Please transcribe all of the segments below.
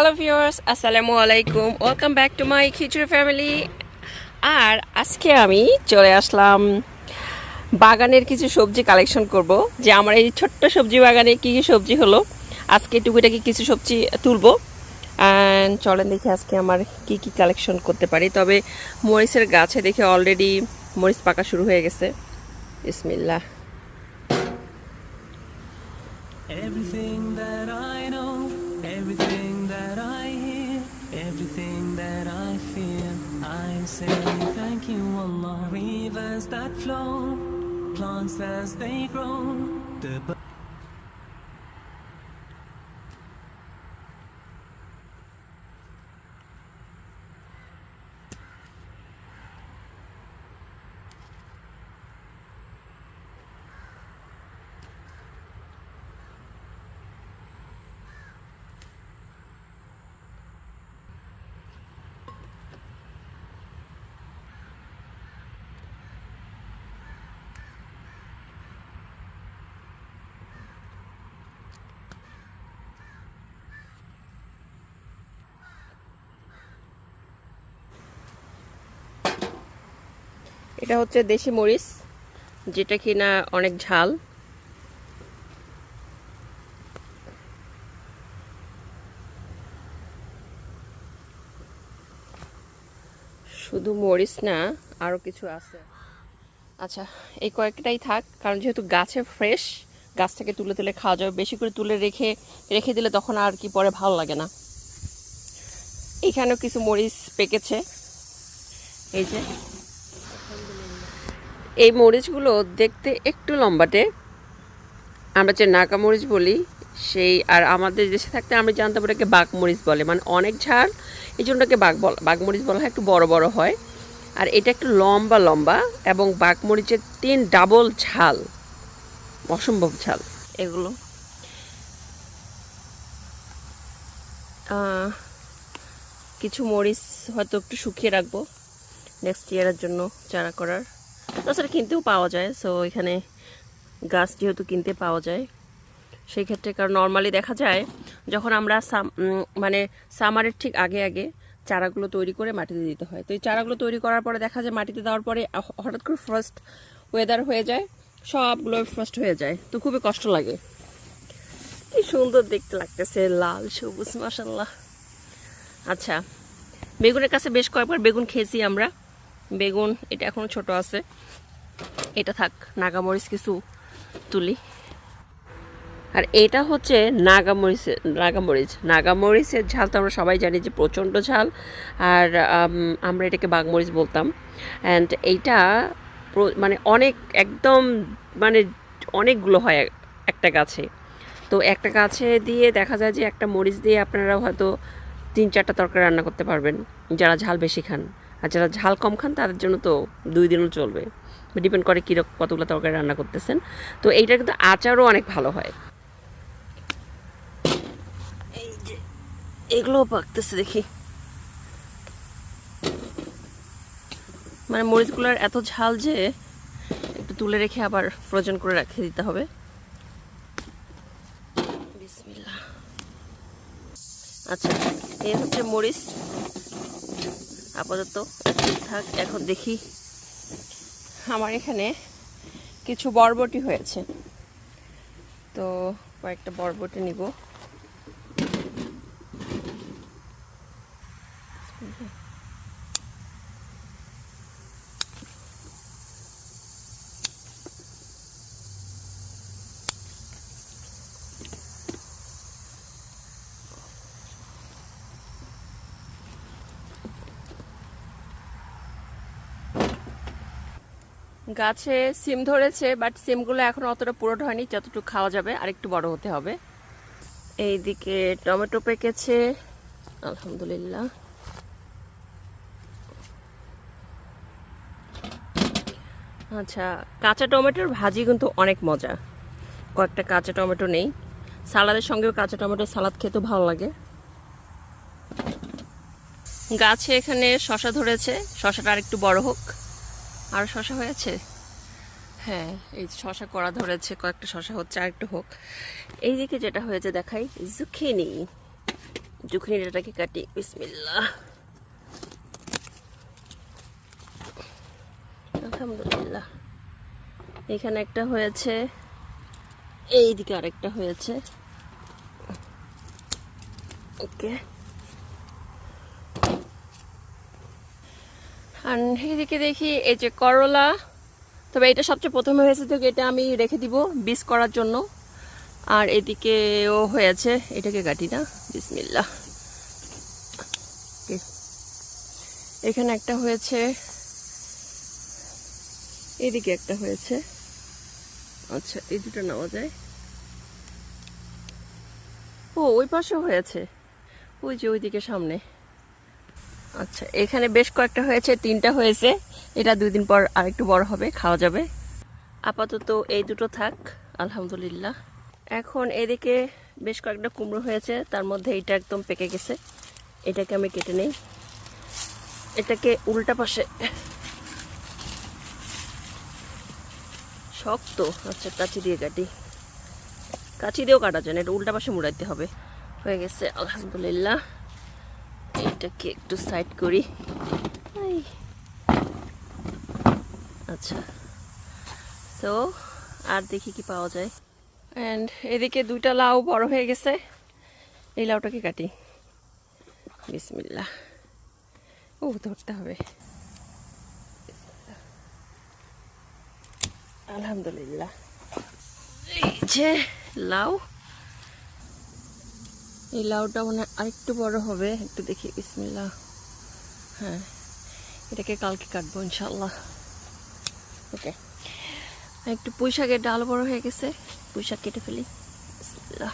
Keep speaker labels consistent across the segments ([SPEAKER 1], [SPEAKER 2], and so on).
[SPEAKER 1] Hello viewers আসসালামু আলাইকুম welcome back to my khichuri family আর আজকে আমি চলে আসলাম বাগানের কিছু সবজি কালেকশন করব। যে আমার এই ছোট্ট সবজি বাগানে কী কী সবজি হলো আজকে টুকিটাকি কিছু সবজি তুলবো। অ্যান্ড চলেন দেখি আজকে আমার কি কি কালেকশন করতে পারি। তবে মরিচের গাছে দেখে অলরেডি মরিচ পাকা শুরু হয়ে গেছে। ইসমিল্লাহ
[SPEAKER 2] Everything that I know, everything that I hear, everything that I feel, I'm saying thank you, Allah. Rivers that flow, plants as they grow, the
[SPEAKER 1] এটা হচ্ছে দেশি মরিচ, যেটা কিনা অনেক ঝাল। শুধু মরিচ না আরও কিছু আছে। আচ্ছা এই কয়েকটাই থাক, কারণ যেহেতু গাছে ফ্রেশ গাছ থেকে তুলে তুলে খাওয়া যাবে, বেশি করে তুলে রেখে রেখে দিলে তখন আর কি পরে ভালো লাগে না। এখানেও কিছু মরিচ পেকেছে। এই যে এই মরিচগুলো দেখতে একটু লম্বাটে। আমরা যে নাকা মরিচ বলি, সেই আর আমাদের দেশে থাকতে আমরা জানতাম ওটাকে বাঘ মরিচ বলে। মানে অনেক ঝাল এই জন্য ওটাকে বাঘ বল, বাঘ মরিচ বলা হয়, একটু বড় বড় হয়। আর এটা একটু লম্বা লম্বা এবং বাঘ মরিচের তিন ডাবল ঝাল, অসম্ভব ঝাল। এগুলো। কিছু মরিচ হয়তো একটু শুকিয়ে রাখব। নেক্সট ইয়ারের জন্য চারা করার। তাছাড়া কিনতেও পাওয়া যায় সো এখানে গাছ যেহেতু কিনতে পাওয়া যায়, সেই ক্ষেত্রে কারণ নর্মালি দেখা যায় যখন আমরা মানে সামারের ঠিক আগে আগে চারাগুলো তৈরি করে মাটিতে দিতে হয়। তো এই চারাগুলো তৈরি করার পরে দেখা যায় মাটিতে দেওয়ার পরে হঠাৎ করে ফার্স্ট ওয়েদার হয়ে যায়, সবগুলো ফার্স্ট হয়ে যায়, তো খুবই কষ্ট লাগে। কি সুন্দর দেখতে লাগতেছে, লাল, সবুজ মাসাল্লাহ আচ্ছা বেগুনের কাছে বেশ কয়েকবার বেগুন খেয়েছি আমরা। বেগুন, এটা এখনও ছোট আছে। এটা থাক, নাগামরিচ কিছু তুলি। আর এটা হচ্ছে নাগামরিচের নাগামরিচ। নাগামরিচের ঝাল তো আমরা সবাই জানি যে প্রচণ্ড ঝাল। আর আমরা এটাকে বাঘমরিচ বলতাম। অ্যান্ড এইটা মানে অনেক, একদম মানে অনেকগুলো হয় একটা গাছে। তো একটা গাছে দিয়ে দেখা যায় যে একটা মরিচ দিয়ে আপনারা হয়তো তিন চারটা তরকারি রান্না করতে পারবেন, যারা ঝাল বেশি খান। আর যারা ঝাল কম খান, তাদের জন্য তো দুই দিনও চলবে। ডিপেন্ড করে কীরকম কতগুলো তরকারি রান্না করতেছেন। তো এইটা কিন্তু আচারও অনেক ভালো হয়। এই যে, এগুলোও পাকতেছে দেখি। মানে মরিচগুলোর এত ঝাল যে একটু তুলে রেখে আবার ফ্রোজেন করে রেখে দিতে হবে। আচ্ছা এই হচ্ছে মরিচ। আপাতত ঠিকঠাক। এখন দেখি। আমার এখানে কিছু বরবটি হয়েছে। তো কয়েকটা বরবটি নিব। গাছে সিম ধরেছে বাট সিমগুলো এখন অতটা পুরোট হয়নি, যতটুকু খাওয়া যাবে আর একটু বড় হতে হবে। এইদিকে টমেটো পেকেছে, আলহামদুলিল্লাহ। আচ্ছা কাঁচা টমেটোর ভাজি কিন্তু অনেক মজা। কয়েকটা কাঁচা টমেটো নেই। সালাদের সঙ্গেও কাঁচা টমেটোর সালাদ খেতে ভালো লাগে। গাছে এখানে শশা ধরেছে, শশাটা আর একটু বড় হোক। আর শশা হয়েছে? হ্যাঁ এই শশা করা ধরেছে, কয়েকটা শশা হচ্ছে আর একটু হোক। এইদিকে যেটা হয়েছে দেখাই, জুখিনি। যুখনি ডাটাকে কাটি, বিসমিল্লাহ। আলহামদুলিল্লাহ। এখানে একটা হয়েছে এই দিকে আরেকটা হয়েছে। ওকে। আর এদিকে দেখি এই যে করলা। তবে এটা সবচেয়ে প্রথমে হয়েছে তো এটা আমি রেখে দিব বিষ করার জন্য। আর এদিকেও হয়েছে, এটাকে কাটি না। বিসমিল্লা. এখানে একটা হয়েছে, এদিকে একটা হয়েছে। আচ্ছা এই দুটো নেওয়া যায়। ও, ওই পাশেও হয়েছে। ওই যে ওইদিকে সামনে। আচ্ছা এখানে বেশ কয়েকটা হয়েছে, তিনটা হয়েছে। এটা দুই দিন পর আরেকটু বড় হবে, খাওয়া যাবে। আপাতত এই দুটো থাক, আলহামদুলিল্লাহ। এখন এদিকে বেশ কয়েকটা কুমড়ো হয়েছে, তার মধ্যে এটা একদম পেকে গেছে। এটাকে আমি কেটে নেই। এটাকে উল্টা পাশে শক্ত আচ্ছা কাচি দিয়ে কাটি। কাচি দিয়েও কাটা যায় না, এটা উল্টা পাশে মুড়াইতে হবে। হয়ে গেছে, আলহামদুলিল্লাহ। এটাকে একটু সাইড করি। আচ্ছা। সো আর দেখি কি পাওয়া যায়। অ্যান্ড এদিকে দুইটা লাউ বড় হয়ে গেছে। এই লাউটাকে কাটি। বিসমিল্লা ও ধরতে হবে। আলহামদুলিল্লাহ। এই যে লাউ। এই লাউটা মানে আরেকটু বড় হবে। একটু দেখি বিসমিল্লা হ্যাঁ এটাকে কালকে কাটবো ইনশাল্লাহ ওকে। একটু পুঁই শাকের ডাল বড় হয়ে গেছে। পুঁই শাক কেটে ফেলি। বিসমিল্লাহ।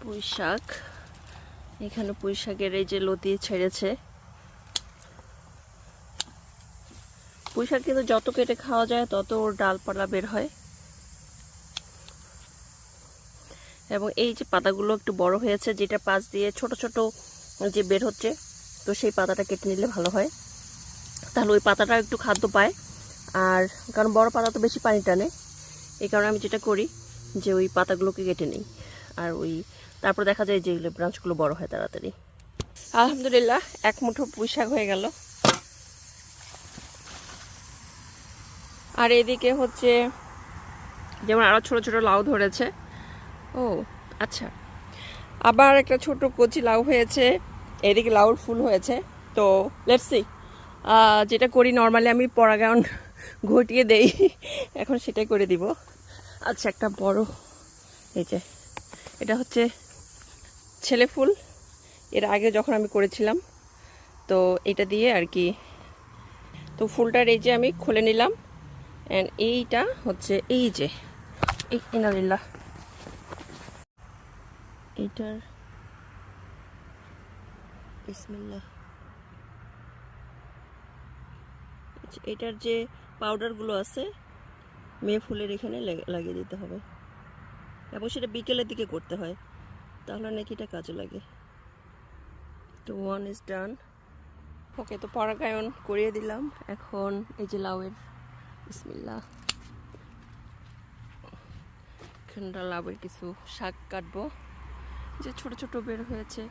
[SPEAKER 1] পুঁই শাক এখানে পুঁই শাকের এই যে লতি ছেড়েছে। পুঁই শাক কিন্তু যত কেটে খাওয়া যায়, তত ওর ডালপালা বের হয়। এবং এই যে পাতাগুলো একটু বড় হয়েছে, যেটা পাশ দিয়ে ছোট ছোট যে বের হচ্ছে, তো সেই পাতাটা কেটে নিলে ভালো হয়। তাহলে ওই পাতাটা একটু খাদ্য পায়। আর কারণ বড় পাতা তো বেশি পানি টানে, এই কারণে আমি যেটা করি যে ওই পাতাগুলোকে কেটে নিই। আর ওই তারপর দেখা যায় যে ব্রাঞ্চগুলো বড় হয় তাড়াতাড়ি। আলহামদুলিল্লাহ, এক মুঠো পুঁই শাক হয়ে গেল। আর এদিকে হচ্ছে, যেমন আরও ছোট ছোট লাউ ধরেছে। ও আচ্ছা। আবার একটা ছোট কচি লাউ হয়েছে। এদিকে লাউর ফুল হয়েছে। তো লেটসি যেটা করি নর্মালি আমি পরাগায়ন ঘটিয়ে দেই। এখন সেটাই করে দিব। আচ্ছা একটা বড়, এই যে, এটা হচ্ছে ছেলে ফুল এর আগে যখন আমি করেছিলাম তো এটা দিয়ে আর কি। তো ফুলটার এই যে আমি খুলে নিলাম অ্যান্ড এইটা হচ্ছে এই যে এই ইনালিল্লাহ। এইটার আচ্ছা, এটার যে পাউডারগুলো আছে মেয়ে ফুলের এখানে লাগিয়ে দিতে হবে। এবং সেটা বিকেলের দিকে করতে হয়। তাহলে নাকি এটা কাজে লাগে। তো ওয়ান ইজ ডান ওকে তো পরাগায়ন করিয়ে দিলাম। এখন এই যে লাউয়ের বিসমিল্লা। এখানটা লাউয়ের কিছু শাক কাটবো। যে ছোট ছোট বের হয়েছে।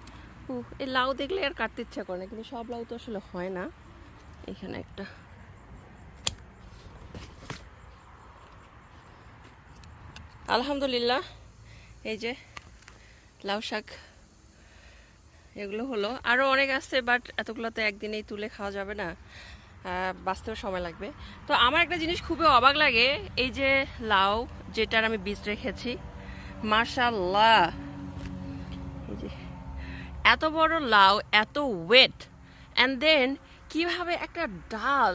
[SPEAKER 1] ও এই লাউ দেখলে আর কাটতে ইচ্ছা করে না, কিন্তু সব লাউ তো আসলে হয় না। এখানে একটা। আলহামদুলিল্লাহ, এই যে লাউ শাক, এগুলো হলো। আরও অনেক আছে বাট এতগুলো তো একদিনেই তুলে খাওয়া যাবে না। বাঁচতেও সময় লাগবে। তো আমার একটা জিনিস খুবই অবাক লাগে, এই যে লাউ যেটার আমি বীজ রেখেছি মাশাল্লাহ এই যে, এত বড় লাউ, এত ওয়েট অ্যান্ড দেন কীভাবে একটা ডাল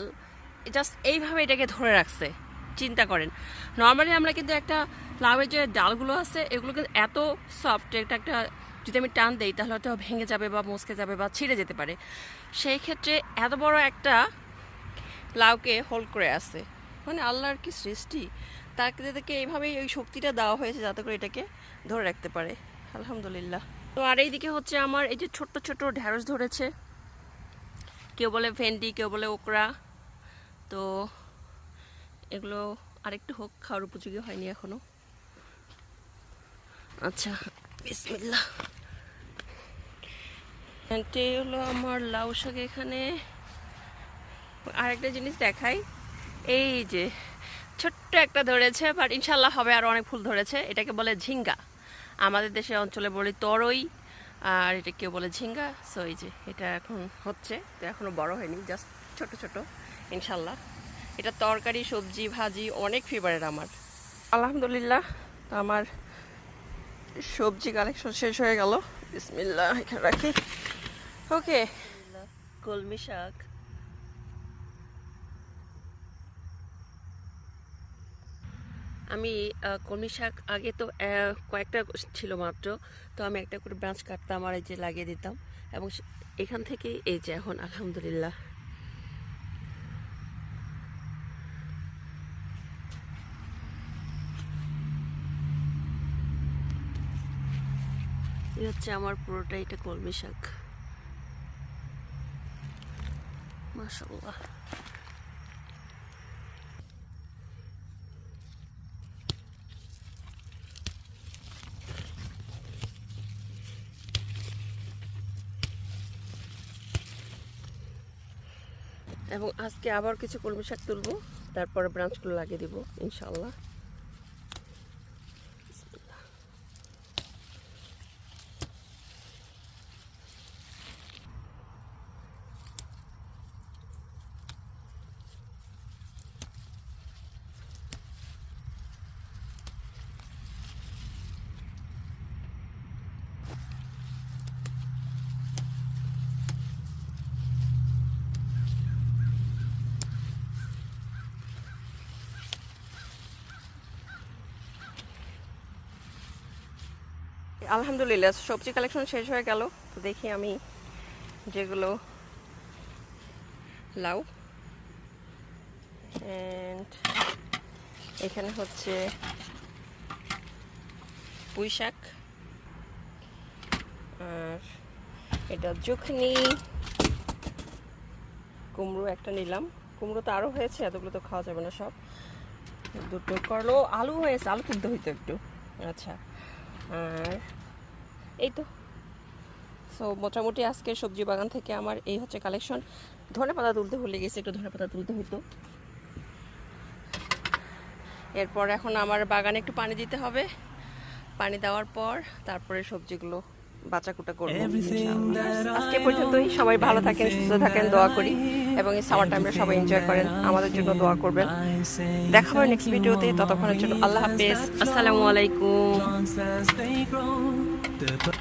[SPEAKER 1] জাস্ট এইভাবে এটাকে ধরে রাখছে? চিন্তা করেন। নর্মালি আমরা কিন্তু একটা লাউয়ের যে ডালগুলো আছে, এগুলো কিন্তু এত সফট একটা একটা, যদি আমি টান দিই তাহলে হয়তো ভেঙে যাবে বা মুসকে যাবে বা ছিঁড়ে যেতে পারে। সেই ক্ষেত্রে এত বড় একটা লাউকে হোল্ড করে আছে। মানে আল্লাহর কি সৃষ্টি? তাকে থেকে এইভাবেই ওই শক্তিটা দেওয়া হয়েছে যাতে করে এটাকে ধরে রাখতে পারে। আলহামদুলিল্লাহ। তো আর এইদিকে হচ্ছে আমার এই যে ছোট্ট ছোট ঢ্যাঁড়স ধরেছে। কেউ বলে ভেন্ডি, কেউ বলে ওকরা। তো এগুলো আরেকটু হোক, খাওয়ার উপযোগী হয়নি এখনও। আচ্ছা বিসমিল্লা হলো আমার লাউ শাক এখানে। আরেকটা জিনিস দেখাই। এই যে, ছোট্ট একটা ধরেছে বাট ইনশাল্লাহ হবে আর অনেক ফুল ধরেছে। এটাকে বলে ঝিঙ্গা। আমাদের দেশে অঞ্চলে বলি তরই, আর এটা কেউ বলে ঝিঙ্গা। সো এই যে, এটা এখন হচ্ছে, তো এখনও বড় হয়নি জাস্ট ছোট ছোট ইনশাল্লাহ এটা তরকারি সবজি ভাজি অনেক ফেভারেট আমার। আলহামদুলিল্লাহ তো আমার সবজি কালেকশন শেষ হয়ে গেল। বিসমিল্লাহ এখানে রাখি। ওকে। কলমি শাক। আমি কলমি শাক আগে তো কয়েকটা ছিল মাত্র। তো আমি একটা করে ব্রাঞ্চ কাটতাম আর এই যে লাগিয়ে দিতাম। এবং এখান থেকে এই যে এখন আলহামদুলিল্লাহ। হচ্ছে আমার পুরোটা এটা কলমি শাক। এবং আজকে আবার কিছু কলমি শাক তুলবো, তারপরে ব্রাঞ্চগুলো লাগিয়ে দিব ইনশাল্লাহ আলহামদুলিল্লাহ, সবজি কালেকশন শেষ হয়ে গেল। তো দেখি আমি যেগুলো লাউ। অ্যান্ড এখানে হচ্ছে পুঁই শাক। আর এটা যখনি কুমড়ো একটা নিলাম। কুমড়ো তো আরও হয়েছে, এতগুলো তো খাওয়া যাবে না সব। দুটো করল। আলু হয়েছে, আলু তুলতে হইতো একটু। আচ্ছা। আর এই তো। সো মোটামুটি আজকে সবজি বাগান থেকে আমার এই হচ্ছে কালেকশন ধনে পাতা তুলতে ভুলে গেছি একটু ধনে পাতা তুলতে হতো এরপর এখন আমার বাগানে একটু পানি দিতে হবে। পানি দেওয়ার পর তারপরে সবজিগুলো বাঁচাকুটা করব আজকে পর্যন্তই সবাই ভালো থাকেন সুস্থ থাকেন দোয়া করি। এবং এই সামার টাইমে সবাই এনজয় করেন আমাদের জন্য দোয়া করবেন। দেখা হবে নেক্সট ভিডিওতে ততক্ষণের জন্য আল্লাহ হাফেজ। আসসালামু আলাইকুম।
[SPEAKER 2] the